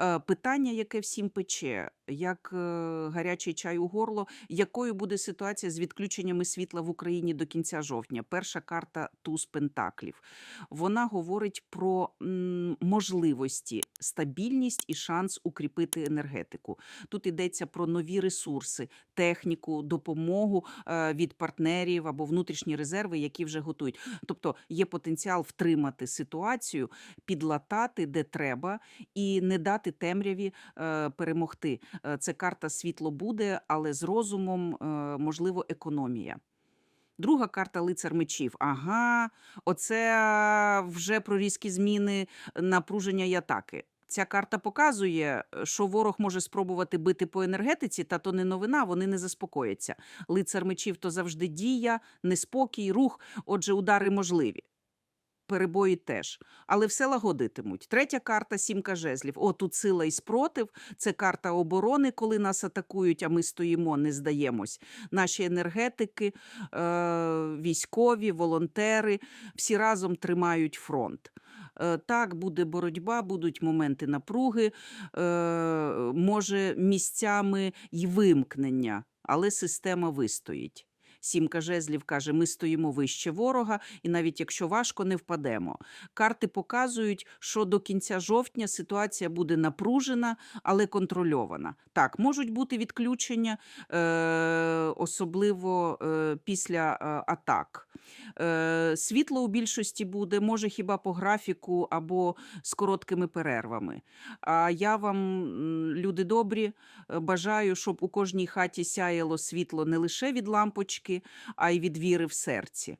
Е, Питання, яке всім пече, як е, гарячий чай у горло, якою буде ситуація з відключеннями світла в Україні до кінця жовтня? Перша карта туз пентаклів. Вона говорить про можливості, стабільність і шанс укріпити енергетику. Тут йдеться про нові ресурси, техніку, допомогу е, від партнерів або внутрішні резерви, які вже готують. Тобто є потенціал втримати ситуацію, підлатати де треба, і не дати темряві е, перемогти. Е, Це карта світло буде, але з розумом, е, можливо, економія. Друга карта лицар мечів. Ага, оце вже про різкі зміни, напруження і атаки. Ця карта показує, що ворог може спробувати бити по енергетиці, та то не новина, вони не заспокояться. Лицар мечів то завжди дія, неспокій, рух, отже, удари можливі. Перебої теж, але все лагодитимуть. Третя карта сімка жезлів. О, тут сила і спротив. Це карта оборони, коли нас атакують, а ми стоїмо, не здаємось. Наші енергетики, е, військові, волонтери всі разом тримають фронт. Е, Так, буде боротьба, будуть моменти напруги, е, може місцями й вимкнення, але система вистоїть. Сімка жезлів каже: ми стоїмо вище ворога, і навіть якщо важко, не впадемо. Карти показують, що до кінця жовтня ситуація буде напружена, але контрольована. Так, можуть бути відключення, е, особливо е, після е, атак. Світло у більшості буде, може хіба по графіку або з короткими перервами. А я вам, люди добрі, бажаю, щоб у кожній хаті сяяло світло не лише від лампочки, а й від віри в серці.